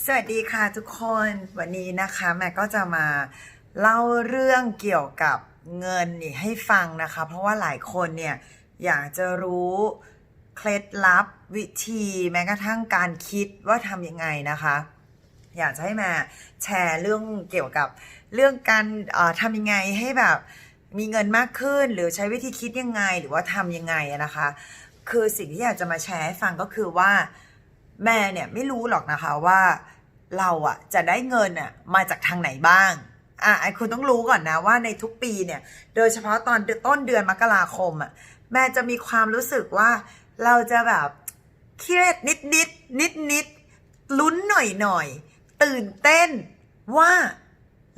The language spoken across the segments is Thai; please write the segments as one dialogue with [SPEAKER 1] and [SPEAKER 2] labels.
[SPEAKER 1] สวัสดีค่ะทุกคนวันนี้นะคะแม่ก็จะมาเล่าเรื่องเกี่ยวกับเงินนี่ให้ฟังนะคะ เพราะว่าหลายคนเนี่ยอยากจะรู้เคล็ดลับวิธีแม้กระทั่งการคิดว่าทำยังไงนะคะ อยากจะให้แมาแชร์เรื่องเกี่ยวกับเรื่องการทำยังไงให้แบบมีเงินมากขึ้น หรือใช้วิธีคิดยังไงหรือว่าทำยังไงนะคะ คือสิ่งที่อยากจะมาแชร์ให้ฟังก็คือว่า แม่เนี่ยไม่รู้หรอกนะคะว่าเราอะจะได้เงินอะมาจากทางไหนบ้างอะไอคุณต้องรู้ก่อนนะว่าในทุกปีเนี่ย โดยเฉพาะตอนต้นเดือนมกราคมอะแม่จะมีความรู้สึกว่าเราจะแบบเครียดนิดนิดนิดนิดลุ้นหน่อยหน่อยตื่นเต้นว่า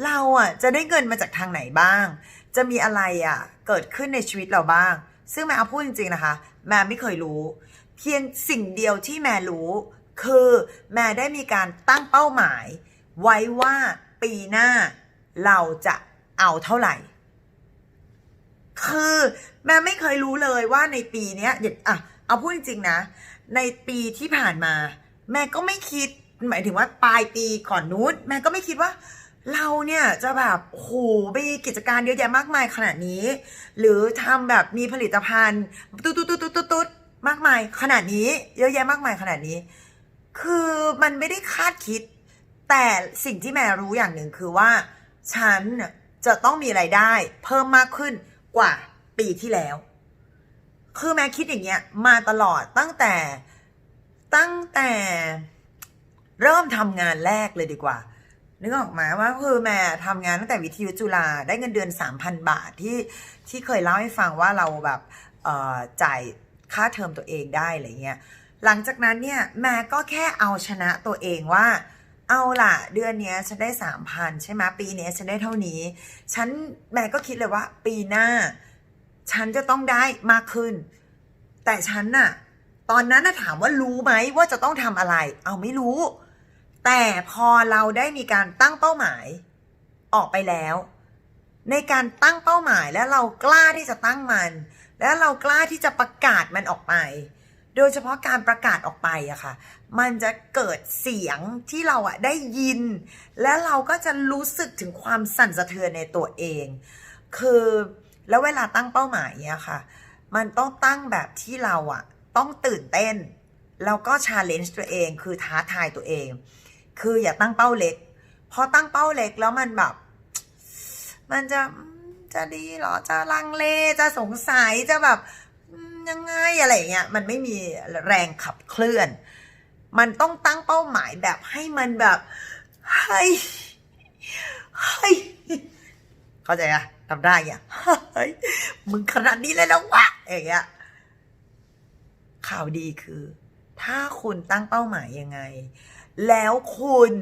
[SPEAKER 1] เราอะจะได้เงินมาจากทางไหนบ้าง จะมีอะไรอะเกิดขึ้นในชีวิตเราบ้าง ซึ่งแม่เอาพูดจริงๆนะคะ แม่ไม่เคยรู้ เพียงสิ่งเดียวที่แม่รู้ คือแม่ได้มีการตั้งเป้าหมาย ไว้ว่าปีหน้าเราจะเอาเท่าไหร่ คือแม่ไม่เคยรู้เลยว่าในปีเนี้ยเดี๋ยวอะเอาพูดจริงๆนะ ในปีที่ผ่านมา แม่ก็ไม่คิดหมายถึงว่าปลายปีก่อนนู้นแม่ก็ไม่คิดว่า เราเนี่ยจะแบบโอ้โหมีกิจการเยอะแยะมากมายขนาดนี้ หรือทำแบบมีผลิตภัณฑ์ตุ๊ดตุ๊ดตุ๊ดตุ๊ดตุ๊ด มากมายขนาดนี้ เยอะแยะมากมายขนาดนี้ คือมันไม่ได้คาดคิด แต่สิ่งที่แม่รู้อย่างหนึ่งคือว่า ฉันจะต้องมีไรายได้ เพิ่มมากขึ้นกว่าปีที่แล้ว คือแม่คิดอย่างเงี้ย มาตลอดตั้งแต่ตั้งแต่เริ่มทำงานแรกเลยดีกว่านึกออกไหมาว่าคือแม่ทำงานตั้งแต่วิทยุจุฬาได้เงินเดือน 3,000 บาทที่ที่เคยเล่าให้ฟังว่าเราแบบจ่าย ค่าเทอมตัวเองได้อะไรเงี้ยหลังจากนั้นเนี่ยแม่ก็แค่เอาชนะตัวเองว่า เอาล่ะ เดือนนี้ฉันได้สามพันใช่ไหมปีนี้ฉันได้เท่านี้ ฉันแม่ก็คิดเลยว่า ปีหน้า ฉันจะต้องได้มากขึ้น แต่ฉันน่ะ ตอนนั้นน่ะถามว่ารู้ไหมว่าจะต้องทำอะไร เอาไม่รู้ แต่พอเราได้มีการตั้งเป้าหมาย ออกไปแล้ว ในการตั้งเป้าหมายและเรากล้าที่จะตั้งมัน และเรากล้าที่จะประกาศมันออกไป โดยเฉพาะการประกาศออกไปอะค่ะ มันจะเกิดเสียงที่เราอะได้ยิน และเราก็จะรู้สึกถึงความสั่นสะเทือนในตัวเอง คือแล้วเวลาตั้งเป้าหมายเนี่ยค่ะ มันต้องตั้งแบบที่เราอะต้องตื่นเต้น แล้วก็ชาเลนจ์ตัวเอง คือท้าทายตัวเอง คืออย่าตั้งเป้าเล็ก พอตั้งเป้าเล็กแล้วมันแบบ มันจะ จะดีหรอจะลังเลจะสงสัยจะแบบยังไงอะไรเงี้ยมันไม่มีแรงขับเคลื่อน มันต้องตั้งเป้าหมายแบบให้มันแบบเฮ้ยเฮ้ยเข้าใจอะทำได้อะเฮ้ยมึงขนาดนี้เลยแล้ววะอย่างเงี้ยข่าวดีคือ ถ้าคุณตั้งเป้าหมายยังไง แล้วคุณ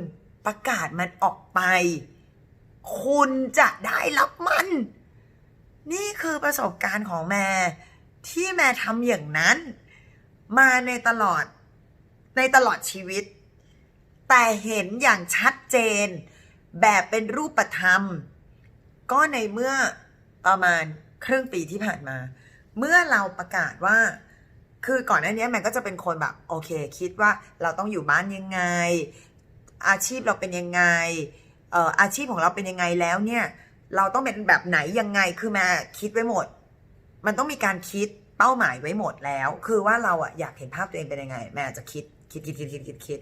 [SPEAKER 1] ประกาศมันออกไป คุณจะได้รับมัน นี่คือประสบการณ์ของแม่ที่แม่ทำอย่างนั้น มาในตลอดในตลอดชีวิต แต่เห็นอย่างชัดเจน แบบเป็นรูปธรรม ก็ในเมื่อประมาณครึ่งปีที่ผ่านมา เมื่อเราประกาศว่า คือก่อนหน้านี้แม่ก็จะเป็นคนแบบโอเค คิดว่าเราต้องอยู่บ้านยังไง อาชีพเราเป็นยังไงอออาชีพของเราเป็นยังไงแล้วเนี่ย เราต้องเป็นแบบไหนยังไงคือแม่คิดไว้หมด มันต้องมีการคิดเป้าหมายไว้หมดแล้ว คือว่าเราอะอยากเห็นภาพตัวเองเป็นยังไง แม่จะคิดคิดคิดคิดคิดคิดคิด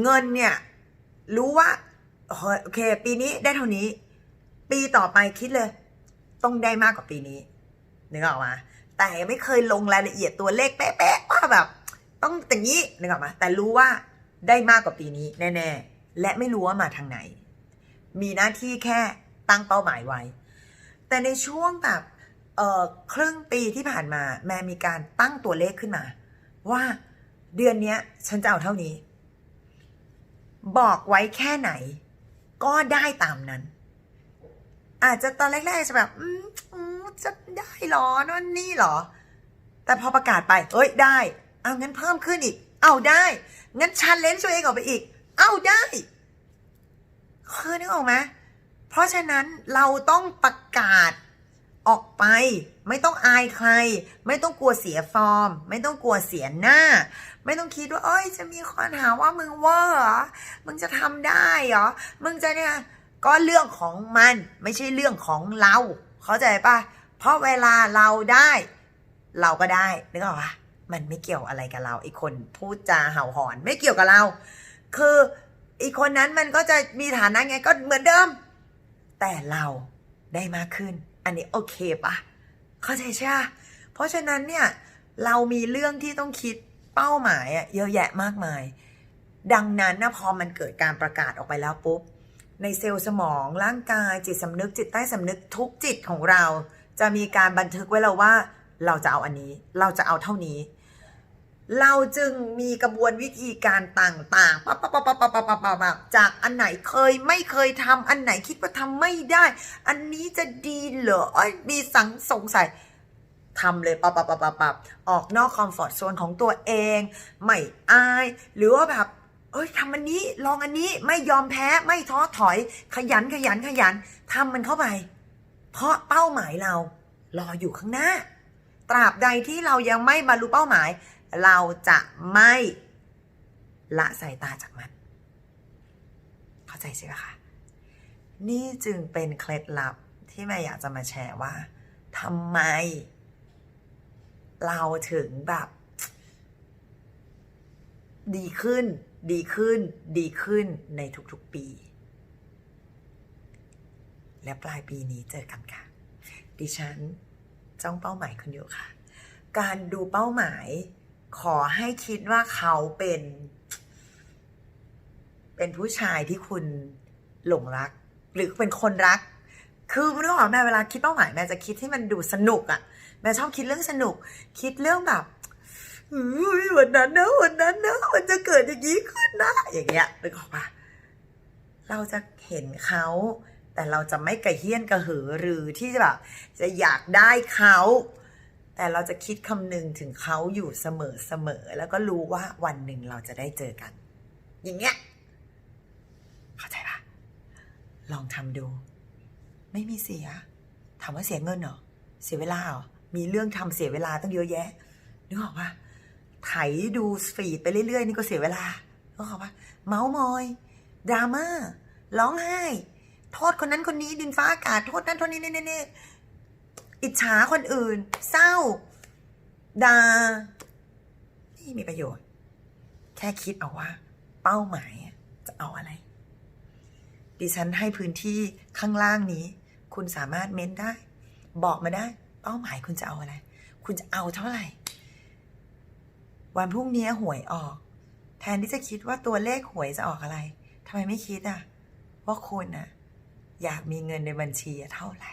[SPEAKER 1] เงินเนี่ย รู้ว่าโอเค ปีนี้ได้เท่านี้ ปีต่อไปคิดเลย ต้องได้มากกว่าปีนี้นึกออกมาแต่ไม่เคยลงรายละเอียดตัวเลขเป๊ะๆว่าแบบ ต้องอย่างนี้นึกออกมาแต่รู้ว่าได้มากกว่าปีนี้แน่ ๆ และไม่รู้ว่ามาทางไหน มีหน้าที่แค่ตั้งเป้าหมายไว้ แต่ในช่วงแบบเครึ่งปีที่ผ่านมา แม่มีการตั้งตัวเลขขึ้นมา ว่าเดือนนี้ฉันจะเอาเท่านี้ บอกไว้แค่ไหน ก็ได้ตามนั้น อาจจะตอนแรกๆจะแบบ อืมจะได้เหรอนั่นนี่เหรอ แต่พอประกาศไป เอ้ยได้ เอางั้นเพิ่มขึ้นอีก เอาได้ งั้นชันเลนตัวเองออกไปอีก เอาได้ คือนึกออกไหมเพราะฉะนั้นเราต้องประกาศออกไป ไม่ต้องอายใคร ไม่ต้องกลัวเสียฟอร์ม ไม่ต้องกลัวเสียหน้า ไม่ต้องคิดว่าเอ้ย จะมีคนหาว่ามึงเวอร์เหรอมึงจะทำได้เหรอมึงจะเนี่ยก็เรื่องของมันไม่ใช่เรื่องของเรา เข้าใจปะเพราะเวลาเราได้ เราก็ได้นึกออกปะมันไม่เกี่ยวอะไรกับเราไอีกคนพูดจาเห่าหอน ไม่เกี่ยวกับเรา คือ อีกคนนั้นมันก็จะมีฐานะไงก็เหมือนเดิม แต่เราได้มากขึ้น อันนี้โอเคปะเข้าใจใช่ปะเพราะฉะนั้นเนี่ยเรามีเรื่องที่ต้องคิดเป้าหมายอะเยอะแยะมากมาย ดังนั้นนะพอมันเกิดการประกาศออกไปแล้วปุ๊บ ในเซลล์สมองร่างกายจิตสำนึกจิตใต้สำนึกทุกจิตของเรา จะมีการบันทึกไว้แล้วว่า เราจะเอาอันนี้ เราจะเอาเท่านี้ เราจึงมีกระบวนวิธีการต่างๆปั๊บปับปับปับปับปั๊บบจากอันไหนเคยไม่เคยทำอันไหนคิดว่าทำไม่ได้ อันนี้จะดีเหรออ้ยมีสังสงสัยทำเลยปั๊บปับปับปับออกนอกคอมฟอร์ทโซนของตัวเองไม่อาย หรือว่าแบบเอ้ยทำอันนี้ลองอันนี้ไม่ยอมแพ้ไม่ท้อถอย ขยันขยันขยันทำมันเข้าไป เพราะเป้าหมายเรารออยู่ข้างหน้า ตราบใดที่เรายังไม่บรรลุเป้าหมาย เราจะไม่ละสายตาจากมัน เข้าใจใช่ไหมคะ นี่จึงเป็นเคล็ดลับที่แม่อยากจะมาแชร์ว่าทำไม เราถึงแบบ ดีขึ้น ดีขึ้น ดีขึ้นในทุกๆปี และปลายปีนี้เจอกันค่ะ ดิฉันจ้องเป้าหมายคุณอยู่ค่ะ การดูเป้าหมาย ขอให้คิดว่าเขาเป็น เป็นผู้ชายที่คุณหลงรัก หรือเป็นคนรัก คือเรื่องของแม่เวลาคิดเป้าหมายแม่จะคิดให้มันดูสนุกอะ่ะแม่ชอบคิดเรื่องสนุก คิดเรื่องแบบอุ๊ยวันนั้นนะวันนั้นนะมันจะเกิดอย่างนี้ขึ้นนะ อย่างเงี้ยนึกออกปะเราจะเห็นเขาแต่เราจะไม่กระเฮี้ยนกระหือรือที่จะแบบจะอยากได้เขา แต่เราจะคิดคำนึงถึงเขาอยู่เสมอเสมอ แล้วก็รู้ว่าวันหนึ่งเราจะได้เจอกัน อย่างเงี้ย เข้าใจปะลองทำดู ไม่มีเสีย ถามว่าเสียเงินเหรอ เสียเวลาเหรอ มีเรื่องทำเสียเวลาตั้งเยอะแยะ นึกออกปะไถดูฟีดไปเรื่อยๆ นี่ก็เสียเวลานึกออกปะเมาส์มอย ดราม่า ร้องไห้ โทษคนนั้นคนนี้ดินฟ้าอากาศ โทษนั่นโทษนี้นี่นี่นี่ อิจฉาคนอื่น เศร้าด่าไม่มีประโยชน์ แค่คิดเอาว่า เป้าหมายจะเอาอะไร ดิฉันให้พื้นที่ข้างล่างนี้ คุณสามารถเม้นได้ บอกมาได้ เป้าหมายคุณจะเอาอะไร คุณจะเอาเท่าไหร่ วันพรุ่งนี้หวยออก แทนที่จะคิดว่าตัวเลขหวยจะออกอะไรทำไมไม่คิดอะ ว่าคุณอะ อยากมีเงินในบัญชีเท่าไหร่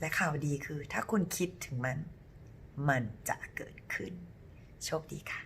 [SPEAKER 1] และข่าวดีคือถ้าคุณคิดถึงมัน มันจะเกิดขึ้น โชคดีค่ะ